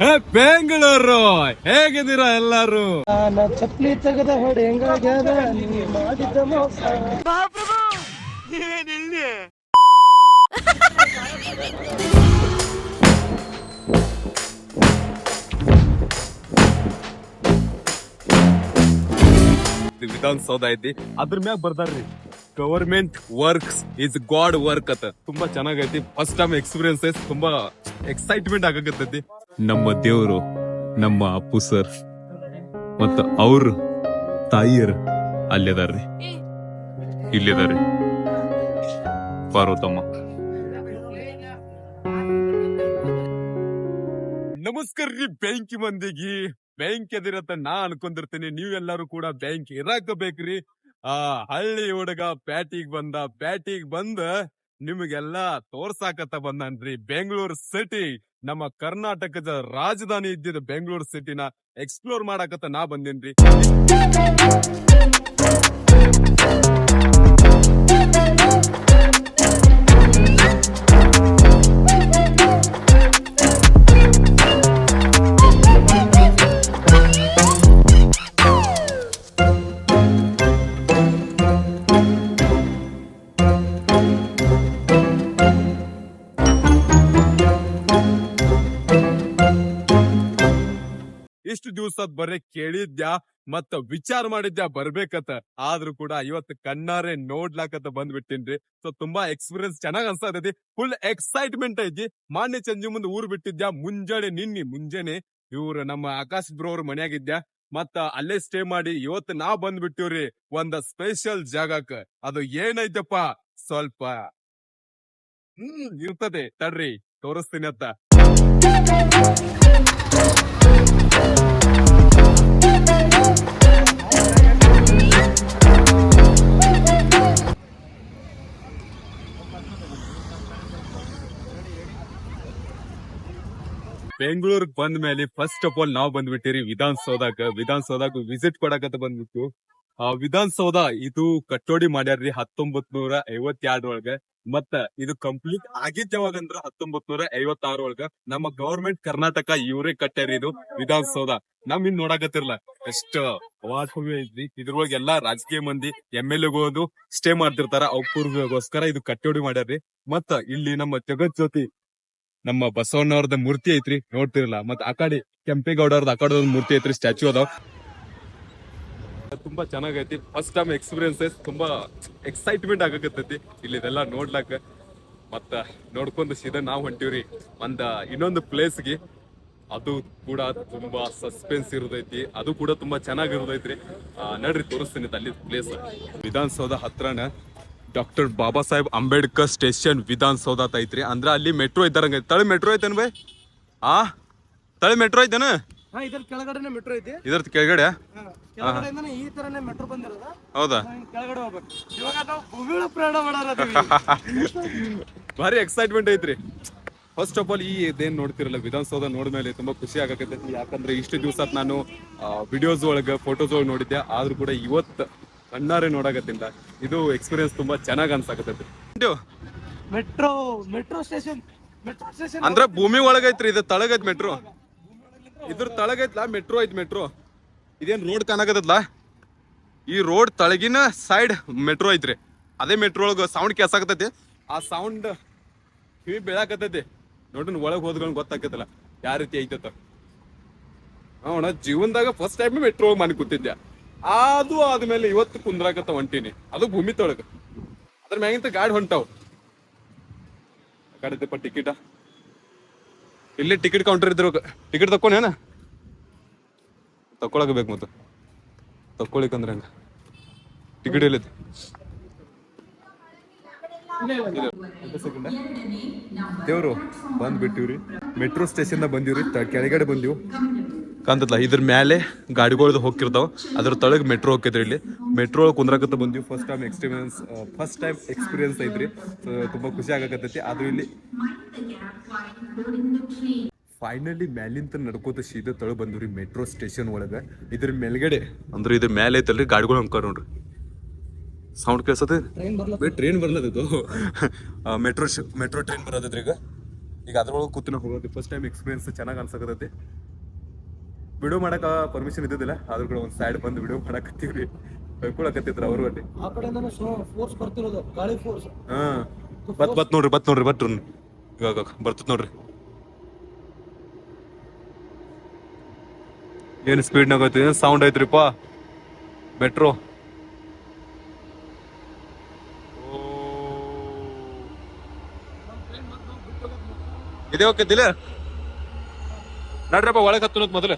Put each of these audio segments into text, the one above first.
ಹೇ ಬೆಂಗಳೂರು. ಹೇಗಿದ್ದೀರಾ ಎಲ್ಲಾರು? ನಾನು ಚಪ್ಪಲಿ ತೆಗೆದ ಹೊಡೆ ಹೆಂಗಾಗ್ಯಾದ? ಮೋಸ. ವಿಧಾನಸೌಧ ಐತಿ. ಅದ್ರ ಮ್ಯಾಗ ಬರ್ದಾರ್ರಿ. Government works is god work ಅತ. ತುಂಬಾ ಚೆನ್ನಾಗೈತಿ. ಫಸ್ಟ್ ಟೈಮ್ ಎಕ್ಸ್ಪೀರಿಯನ್ಸ್ ತುಂಬಾ ಎಕ್ಸೈಟ್ಮೆಂಟ್ ಆಗಕತ್ತೈತಿ. ನಮ್ಮ ದೇವರು, ನಮ್ಮ ಅಪ್ಪು ಸರ್ ಮತ್ತು ಅವ್ರ ತಾಯಿಯರು ಅಲ್ಲಿದಾರ್ರಿ. ಇಲ್ಲಿದಾರ್ರಿ. ಪಾರ್ವತಮ್ಮ. ನಮಸ್ಕಾರ ರೀ ಬ್ಯಾಂಕಿ ಮಂದಿಗೆ. ಬ್ಯಾಂಕ್ ಎದಿರತ್ತ ನಾ ಅನ್ಕೊಂಡಿರ್ತೀನಿ. ನೀವೆಲ್ಲರೂ ಕೂಡ ಬ್ಯಾಂಕ್ ಇರಾಕ ಬೇಕ್ರಿ ಆ ಹಳ್ಳಿ ಹುಡುಗ ಪ್ಯಾಟಿಗ್ ಬಂದ ಪ್ಯಾಟಿಗ್ ಬಂದ ನಿಮಗೆಲ್ಲ ತೋರ್ಸಾಕತ್ತ ಬಂದನ್ರಿ. ಬೆಂಗಳೂರು ಸಿಟಿ. ನಮ್ಮ ಕರ್ನಾಟಕದ ರಾಜಧಾನಿ ಇದ್ದಿದ್ದ ಬೆಂಗಳೂರು ಸಿಟಿನ ಎಕ್ಸ್ಪ್ಲೋರ್ ಮಾಡಾಕತ್ತ ನಾ ಬಂದೇನ್ರಿ. ಇಷ್ಟು ದಿವಸ ಬರೀ ಕೇಳಿದ್ಯಾ ಮತ್ತ ವಿಚಾರ ಮಾಡಿದ್ಯಾ ಬರ್ಬೇಕತ್ತ ಆದ್ರೂ ಕೂಡ ಇವತ್ತು ಕಣ್ಣಾರೆ ನೋಡ್ಲಾಕತ್ತ ಬಂದ್ಬಿಟ್ಟಿನ್ರಿ. ಸೊ ತುಂಬಾ ಎಕ್ಸ್ಪೀರಿಯನ್ಸ್ ಚೆನ್ನಾಗ್ ಅನ್ಸಾತೈತಿ. ಫುಲ್ ಎಕ್ಸೈಟ್ಮೆಂಟ್ ಐತಿ. ಮಾನ್ಯ ಚಂಜಿ ಮುಂದೆ ಊರ್ ಬಿಟ್ಟಿದ್ಯಾ? ಮುಂಜಾನೆ ನಿನ್ನಿ ಮುಂಜಾನೆ ಇವ್ರು ನಮ್ಮ ಆಕಾಶ್ ಬ್ರೋ ಅವ್ರ ಮನ್ಯಾಗಿದ್ಯಾ? ಮತ್ತ ಅಲ್ಲೇ ಸ್ಟೇ ಮಾಡಿ ಇವತ್ತು ನಾ ಬಂದ್ಬಿಟ್ಟಿವ್ರಿ ಒಂದ ಸ್ಪೆಷಲ್ ಜಾಗಕ್ಕ. ಅದು ಏನೈತಪ್ಪ? ಸ್ವಲ್ಪ ಹ್ಮ್, ಇರ್ತದೆ. ತಡ್ರಿ, ತೋರಿಸ್ತೀನಿ ಅತ್ತ. ಬೆಂಗಳೂರಿಗೆ ಬಂದ ಮೇಲೆ ಫಸ್ಟ್ ಆಫ್ ಆಲ್ ನಾವ್ ಬಂದ್ಬಿಟ್ಟಿರಿ ವಿಧಾನಸೌಧಕ್ಕೆ ವಿಧಾನಸೌಧಕ್ ವಿಸಿಟ್ ಕೊಡಕತ್ತ ಬಂದ್ಬಿಟ್ಟು, ಆ ವಿಧಾನಸೌಧ ಇದು ಕಟ್ಟೋಡಿ ಮಾಡ್ಯಾರ್ರಿ ಹತ್ತೊಂಬತ್ ನೂರ ಐವತ್ತೆರಡರೊಳಗ ಮತ್ತ ಇದು ಕಂಪ್ಲೀಟ್ ಆಗಿದ್ದ ಯಾವಾಗಂದ್ರ ಹತ್ತೊಂಬತ್ ನೂರ ಐವತ್ತಾರೊಳಗ ನಮ್ಮ ಗವರ್ಮೆಂಟ್ ಕರ್ನಾಟಕ ಇವ್ರೇ ಕಟ್ಟ್ಯಾರಿ ಇದು ವಿಧಾನಸೌಧ. ನಮ್ ಇನ್ ನೋಡಾಕತ್ತಿರ್ಲ, ಎಷ್ಟ ವಾಸ್ತವ್ಯ ಐತ್ರಿ ಇದ್ರೊಳಗೆ ಎಲ್ಲಾ ರಾಜಕೀಯ ಮಂದಿ ಎಂ ಎಲ್ ಎಗೋದು ಸ್ಟೇ ಮಾಡ್ತಿರ್ತಾರ. ಅವ್ರಿಗೋಸ್ಕರ ಇದು ಕಟ್ಟೋಡಿ ಮಾಡ್ಯಾರ್ರಿ. ಮತ್ತ ಇಲ್ಲಿ ನಮ್ಮ ಜಗತ್ ಜ್ಯೋತಿ ನಮ್ಮ ಬಸವಣ್ಣವ್ರದ ಮೂರ್ತಿ ಐತ್ರಿ, ನೋಡ್ತಿರಲ್ಲ. ಮತ್ತೆ ಆ ಕಡೆ ಕೆಂಪೇಗೌಡವ್ರದ್ದು, ಆ ಮೂರ್ತಿ ಐತ್ರಿ ಸ್ಟ್ಯಾಚು ಅದಾವ. ತುಂಬಾ ಚೆನ್ನಾಗೈತಿ. ಫಸ್ಟ್ ಟೈಮ್ ಎಕ್ಸ್ಪೀರಿಯನ್ಸಸ್ ತುಂಬಾ ಎಕ್ಸೈಟ್ಮೆಂಟ್ ಆಗಕತ್ತೈತಿ. ಇಲ್ಲಿ ಇದೆಲ್ಲ ನೋಡ್ಲಾಕ. ಮತ್ತ ನೋಡ್ಕೊಂಡು ಸೀದಾ ನಾವು ಹೊಂಟಿವ್ರಿ. ಒಂದ ಇನ್ನೊಂದು ಪ್ಲೇಸ್ಗೆ ಅದು ಕೂಡ ತುಂಬಾ ಸಸ್ಪೆನ್ಸ್ ಇರೋದೈತಿ. ಅದು ಕೂಡ ತುಂಬಾ ಚೆನ್ನಾಗಿರೋದೈತ್ರಿ. ನಡ್ರಿ ತೋರಿಸ್ತೀನಿ ಅಲ್ಲಿ ಪ್ಲೇಸ್ ವಿಧಾನಸೌಧ ಹತ್ರನ ಡಾಕ್ಟರ್ ಬಾಬಾ ಸಾಹೇಬ್ ಅಂಬೇಡ್ಕರ್ ಸ್ಟೇಷನ್ ವಿಧಾನಸೌಧ ಐತ್ರಿ. ಅಂದ್ರ ಅಲ್ಲಿ ಮೆಟ್ರೋ ಇದ್ದಾರಂಗೆ ತಳ ಮೆಟ್ರೋ ಐತೆ ಬೈ? ಆ? ತಳ ಮೆಟ್ರೋ ಐತೆ ಇದ್ರ ಕೆಳಗಡೆನೆ ಮೆಟ್ರೋ ಐತಿ. ಕೆಳಗಡೆ? ಈ ತರನೇ ಮೆಟ್ರೋ ಬಂದಿರೋದು. ಹೌದಾ? ಕೆಳಗಡೆ ಹೋಗ್ಬೇಕು. ಇವಾಗ ನಾವು ಭೂಮಿ ಒಳಗ್ ಪ್ರಯಾಣ ಮಾಡಾರದೀವಿ ಭಾರಿ ಎಕ್ಸೈಟ್ಮೆಂಟ್ ಐತ್ರಿ. ಫಸ್ಟ್ ಆಫ್ ಆಲ್ ಈ ಇದೇನ್ ನೋಡ್ತಿರಲ್ಲ ವಿಧಾನಸೌಧ ನೋಡ್ಮೇಲೆ ತುಂಬಾ ಖುಷಿ ಆಗಕತ್ತೈತಿ. ಯಾಕಂದ್ರೆ ಇಷ್ಟು ದಿವಸ ನಾನು ವಿಡಿಯೋಸ್ ಒಳಗ ಫೋಟೋಸ್ ಒಳಗೆ ನೋಡಿದ್ದೆ. ಆದ್ರೂ ಕೂಡ ಇವತ್ತು ಕಣ್ಣಾರೆ ನೋಡಕತ್ತಿಂದ. ಇದು ಎಕ್ಸ್ಪೀರಿಯನ್ಸ್ ತುಂಬಾ ಚೆನ್ನಾಗಿ ಅನ್ಸಾಕತ್ತೈತಿ. Metro metro station metro station ಅಂದ್ರ ಭೂಮಿ ಒಳಗೈತ್ರಿ ಇದು ತಳಗೈತ್ ಮೆಟ್ರೋ. ಇದ್ರ ತಳಗೈತ್ಲಾ ಮೆಟ್ರೋ ಐತ್ ಮೆಟ್ರೋ. ಇದೇನ್ ರೋಡ್ ಕಾಣಕತ್ತಲ್ಲ ಈ ರೋಡ್ ತಳಗಿನ ಸೈಡ್ ಮೆಟ್ರೋ ಐತ್ರಿ. ಅದೇ ಮೆಟ್ರೋ ಒಳಗ ಸೌಂಡ್ ಕೇಸಾಕತೈತಿ ಆ ಸೌಂಡ್ ಕಿವಿ ಬೀಳಾಕತೈತಿ ನೋಡ್ರಿ ಒಳಗೆ ಹೋದ್ಗಳ್ ಗೊತ್ತಾಕತ್ತಲ್ಲ. ಯಾವ ರೀತಿ ಐತತ್ತ ಅವನ ಜೀವನದಾಗ ಫಸ್ಟ್ ಟೈಮ್ ಮೆಟ್ರೋ ಮನೆ ಕೂತಿದ್ದೆ ಅದು ಆದ್ಮೇಲೆ ಇವತ್ತು ಕುಂದ್ರಾಕತ್ತ ಹೊಂಟೀನಿ. ಅದು ಭೂಮಿ ತೊಳಗ. ಅದ್ರ ಮ್ಯಾಗಿಂತ ಗಾಡಿ ಹೊಂಟಾವ್. ಕಡೆದಪ್ಪ ಟಿಕೆಟ ಇಲ್ಲಿ ಟಿಕೆಟ್ ಕೌಂಟರ್ ಇದ್ರು ಟಿಕೆಟ್ ತಕೊಂಡೇನ ತಕೊಳಕ್ ಬೇಕು ಮತ್ತೆ. ತಕೊಳಿಕಂದ್ರೆ ಹಂಗ? ಟಿಕೆಟ್ ಇಲ್ಲೈತಿ ದೇವ್ರು ಬಂದ್ ಬಿಟ್ಟಿವ್ರಿ ಮೆಟ್ರೋ ಸ್ಟೇಷನ್ ಬಂದಿವ್ರಿ. ಕೆಳಗಡೆ ಬಂದಿವ್. ಕಾಂತತ್ಲ ಇದ್ರ ಮೇಲೆ ಗಾಡಿಗಳದ್ದು ಹೋಗಿರ್ತಾವ ಅದ್ರ ತಳಗ್ ಮೆಟ್ರೋ ಹೋಗ್ತೈತ್ರಿ ಇಲ್ಲಿ. ಮೆಟ್ರೋ ಕುಂದ್ರಕತ್ತ ಬಂದಿವಿ. First time experience first time experience ಐತ್ರಿ. ತುಂಬಾ ಖುಷಿ ಆಗಕತ್ತೈತಿ. ಅದು ಇಲ್ಲಿ ಫೈನಲಿ ಮ್ಯಾಲಿಂತ ನಡ್ಕೋತ ಸೀದಾ ತಳ ಬಂದ್ರಿ ಮೆಟ್ರೋ ಸ್ಟೇಷನ್ ಒಳಗ. ಇದ್ರ ಮೇಲ್ಗಡೆ ಅಂದ್ರೆ ಇದ್ರ ಮೇಲೆ ಐತಲ್ರಿ ಗಾಡಿಗಳು ಹಂಕಾರ ನೋಡ್ರಿ. ಸೌಂಡ್ ಕೇಳ್ಸತ್ತೆ? ಟ್ರೈನ್ ಬರ್ಲ ಟ್ರೈನ್ ಬರ್ಲದಿತ್ತು ಮೆಟ್ರೋ ಮೆಟ್ರೋ ಟ್ರೈನ್ ಬರೋದೈತ್ರಿ ಈಗ. ಈಗ ಅದ್ರೊಳಗೆ ಕೂತಿನ ಹೋಗೋದು. ಫಸ್ಟ್ ಟೈಮ್ ಎಕ್ಸ್ಪೀರಿಯನ್ಸ್ ಚೆನ್ನಾಗಿ ಅನ್ಸಕತ್ತೈತಿ. ವಿಡಿಯೋ ಮಾಡಕ ಪರ್ಮಿಷನ್ ಇದ್ದಿದ್ದಿಲ್ಲ. ಆದ್ರೂ ಕೂಡ ಒಂದು ಸೈಡ್ ಬಂದು ವಿಡಿಯೋ ಮಾಡಕತ್ತೀವ್ರಿ. ಬೈಕೊಳಕತ್ತಿದ್ರ ಅವರು ಅಲ್ಲಿ. ಆ ಕಡೆಯಿಂದನೂ ಫೋರ್ಸ್ ಬರ್ತಿರೋದು ಗಾಳಿ ಫೋರ್ಸ್ ಹಾ. ಬತ್ ಬತ್ ನೋಡ್ರಿ ಬತ್ ನೋಡ್ರಿ ಬಟ್ರು ಇವಾಗ ಬರ್ತದ ನೋಡ್ರಿ. ಏನ್ ಸ್ಪೀಡ್ ನಾಗೈತಿ ಏನ್ ಸೌಂಡ್ ಐತ್ರಿಪ್ಪ? ಮೆಟ್ರೋ ಇದೇ ಓಕೆ ದಿಲ ನಡ್ರಪ್ಪ ಒಳಗೆ ಹತ್ತು ಮೊದಲು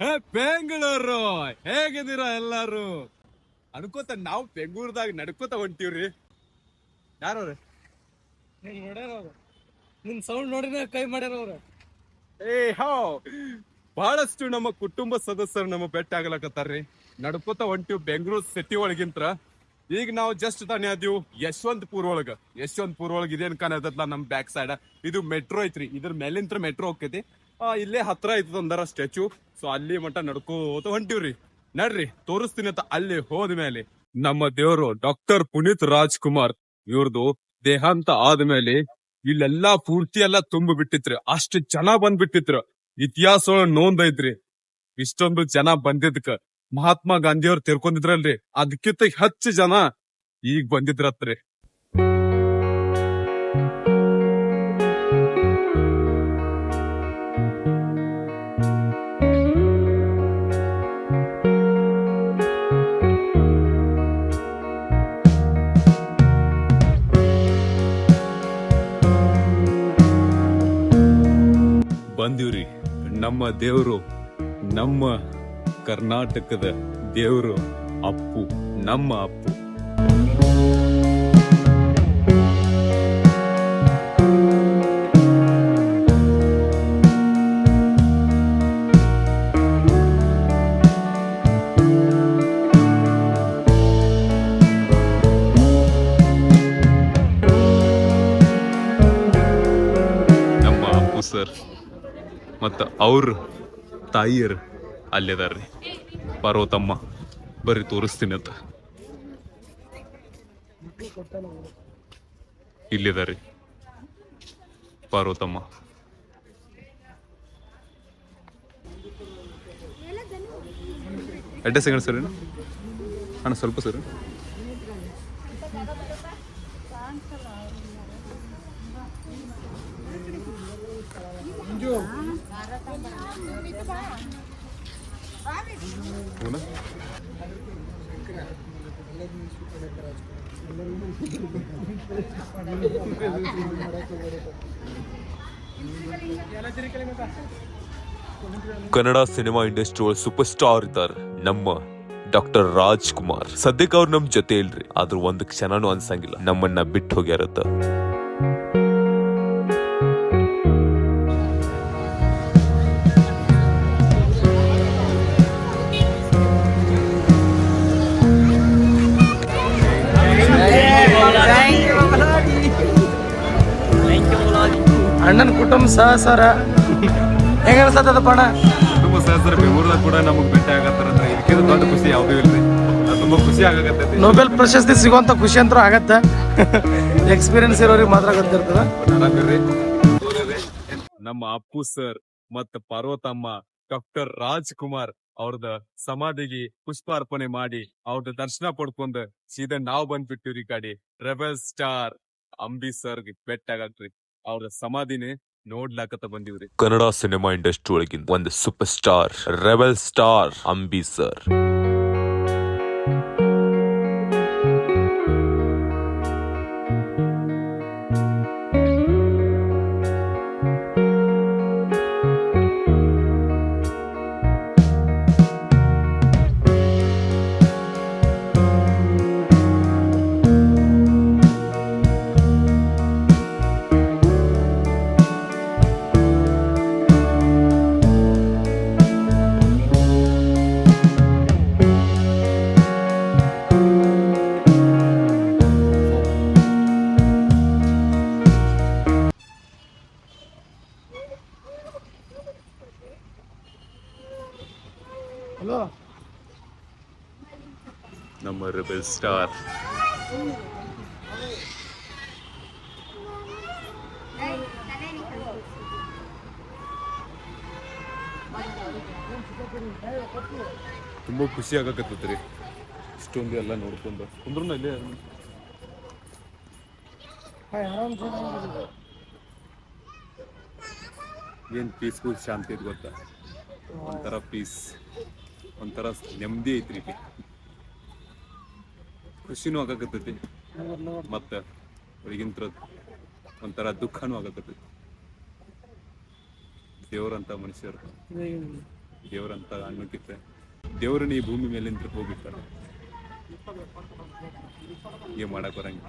ಹೇ ಬೆಂಗಳೂರು. ಹೇಗಿದ್ದೀರಾ ಎಲ್ಲಾರು? ಅನ್ಕೋತ ನಾವು ಬೆಂಗಳೂರದಾಗ ನಡ್ಕೋತ ಹೊಂಟಿವ್ರಿ. ಯಾರವ್ರೆ? ನಿನ್ ಸೌಂಡ್ ನೋಡಿನ ಕೈ ಮಾಡ್ಯಾರ ಅವ್ರ ಏ ಹೋ. ಬಹಳಷ್ಟು ನಮ್ಮ ಕುಟುಂಬ ಸದಸ್ಯರು ನಮ್ಮ ಬೆಟ್ಟ ಆಗ್ಲಕತ್ತಾರ್ರಿ ನಡ್ಕೋತ ಹೊಂಟಿವ್ ಬೆಂಗಳೂರು ಸಿಟಿ ಒಳಗಿಂತ್ರ. ಈಗ ನಾವು ಜಸ್ಟ್ ತಾನೇ ಅದೀವ್ ಯಶವಂತಪುರ ಒಳಗ. ಯಶವಂತಪುರ ಒಳಗ ಇದೇನ್ ಕಾಣತ್ತಲ್ಲ ನಮ್ ಬ್ಯಾಕ್ ಸೈಡ್ ಇದು ಮೆಟ್ರೋ ಐತ್ರಿ. ಇದ್ರ ಮೇಲಿಂತ್ರ ಮೆಟ್ರೋ ಹೋಗ್ತೈತಿ. ಇಲ್ಲೇ ಹತ್ರ ಐತದ ಅಂದಾರ ಸ್ಟ್ಯಾಚು. ಸೊ ಅಲ್ಲಿ ಮಟ್ಟ ನಡ್ಕೋತ ಹೊಂಟಿವ್ರಿ. ನಡ್ರಿ, ತೋರಿಸ್ತೀನಿ ಅಂತ ಅಲ್ಲಿ ಹೋದ್ಮೇಲೆ ನಮ್ಮ ದೇವರು ಡಾಕ್ಟರ್ ಪುನೀತ್ ರಾಜ್ಕುಮಾರ್ ಇವ್ರದು ದೇಹಾಂತ ಆದ್ಮೇಲೆ ಇಲ್ಲೆಲ್ಲಾ ಪೂರ್ತಿ ಎಲ್ಲಾ ತುಂಬ ಬಿಟ್ಟಿತ್ರಿ. ಅಷ್ಟು ಜನ ಬಂದ್ಬಿಟ್ಟಿತ್ರ. ಇತಿಹಾಸ ಒಳಗ್ ನೋಂದ್ ಇಷ್ಟೊಂದು ಜನ ಬಂದಿದ್ಕ ಮಹಾತ್ಮ ಗಾಂಧಿ ಅವ್ರು ತಿರ್ಕೊಂಡಿದ್ರಲ್ರಿ ಅದಕ್ಕಿಂತ ಹೆಚ್ಚು ಜನ ಈಗ ಬಂದಿದ್ರತ್ರಿ. ನಮ್ಮ ದೇವರು ನಮ್ಮ ಕರ್ನಾಟಕದ ದೇವರು ಅಪ್ಪು ನಮ್ಮ ಅಪ್ಪು. ನಮ್ಮ ಅಪ್ಪು ಸರ್. ಮತ್ತ ಅವ್ರ ತಾಯಿಯರ್ ಅಲ್ಲಿದಾರ್ರಿ. ಪಾರ್ವತಮ್ಮ ಬರೀ ತೋರಿಸ್ತೀನಿ ಅಂತ. ಇಲ್ಲಿದಾರಿ ಪಾರ್ವತಮ್ಮ. ಅಡ್ರೆಸ್ ಹೆಂಗ ಸರ್ ಅಣ್ಣ, ಸ್ವಲ್ಪ ಸರ್. ಕನ್ನಡ ಸಿನಿಮಾ ಇಂಡಸ್ಟ್ರಿ ಒಳಗೆ ಸೂಪರ್ ಸ್ಟಾರ್ ಇದ್ದಾರೆ ನಮ್ಮ ಡಾಕ್ಟರ್ ರಾಜ್ಕುಮಾರ್. ಸದ್ಯಕ್ಕೆ ಅವ್ರು ನಮ್ ಜೊತೆ ಇಲ್ರಿ, ಆದ್ರೂ ಒಂದು ಕ್ಷಣನೂ ಅನ್ಸಂಗಿಲ್ಲ. ನಮ್ಮನ್ನ ಬಿಟ್ಟು ಹೋಗ್ಯಾರತ್ತ. ಅಣ್ಣನ ಕುಟುಂಬ ಸಹಸರ. ಹೆಂಗ ಅನ್ಸತ್ತದಪ್ಪ ಅಣ್ಣ ಕುಟುಂಬ ಸಹಸರ ಬೆಂಗಳೂರದಾಗ ಕೂಡ ನಮಗ್ ಭೇಟಿ ಇದಕ್ಕಿಂತ ದೊಡ್ಡ ಖುಷಿ ಯಾವುದೂ ಇಲ್ರಿ. ಅದು ತುಂಬಾ ಖುಷಿ ಆಗತ್ತೆ ನೊಬೆಲ್ ಪ್ರಶಸ್ತಿ ಸಿಗುವಂತ ಖುಷಿ ಅಂತೂ ಆಗತ್ತ. ಎಕ್ಸ್ಪೀರಿಯನ್ಸ್ ಇರೋರಿಗೆ ಮಾತ್ರ ಗೊತ್ತಿರ್ತದ. ನಮ್ಮ ಅಪ್ಪು ಸರ್ ಮತ್ತ ಪಾರ್ವತಮ್ಮ ಡಾಕ್ಟರ್ ರಾಜ್ಕುಮಾರ್ ಅವ್ರದ ಸಮಾಧಿಗೆ ಪುಷ್ಪಾರ್ಪಣೆ ಮಾಡಿ ಅವ್ರದ ದರ್ಶನ ಪಡ್ಕೊಂಡ್ ಸೀದಾ ನಾವ್ ಬಂದ್ಬಿಟ್ಟಿವ್ರಿ ಗಾಡಿ ರೆಬಲ್ ಸ್ಟಾರ್ ಅಂಬಿ ಸರ್ ಬೆಟ್ಟ ಬೆಟ್ಟಾಗತ್ರಿ ಅವ್ರ ಸಮಾಧಿನೇ ನೋಡ್ಲಾಕತ್ತ ಬಂದಿವ್ರಿ. ಕನ್ನಡ ಸಿನಿಮಾ ಇಂಡಸ್ಟ್ರಿ ಒಳಗಿಂದ ಒಂದು super star rebel star Ambi sir ನಮ್ಮ stuff. ಸ್ಟಾರ್ ತುಂಬಾ ಖುಷಿ ಆಗಕತ್ತೈತ್ರಿ ಇಷ್ಟೊಂದು ಎಲ್ಲ ನೋಡ್ಕೊಂಡು. ಕುಂದ್ರು ಇಲ್ಲೇ ಏನ್ ಪೀಸ್ಫುಲ್ ಶಾಂತಿ ಇದೆ ಗೊತ್ತಾ? ಒಂಥರ ಪೀಸ್ ಒಂಥರ ನೆಮ್ಮದಿ ಐತ್ರಿ ಖುಷಿನೂ ಆಗಕತ್ತೈತಿ. ಮತ್ತ ಅವ್ರಿಗಿಂತ ಒಂಥರ ದುಃಖನೂ ಆಗಕತ್ತೈತಿ. ದೇವ್ರಂತ ಮನುಷ್ಯರು. ದೇವ್ರಂತ ಅನ್ನೋಕ್ಕಿಂತ ದೇವ್ರನ್ನ ಈ ಭೂಮಿ ಮೇಲಿಂದ ಹೋಗಿರ್ತಾರ. ಏನ್ ಮಾಡಕ್ ಬರಂಗಿಲ್ಲ.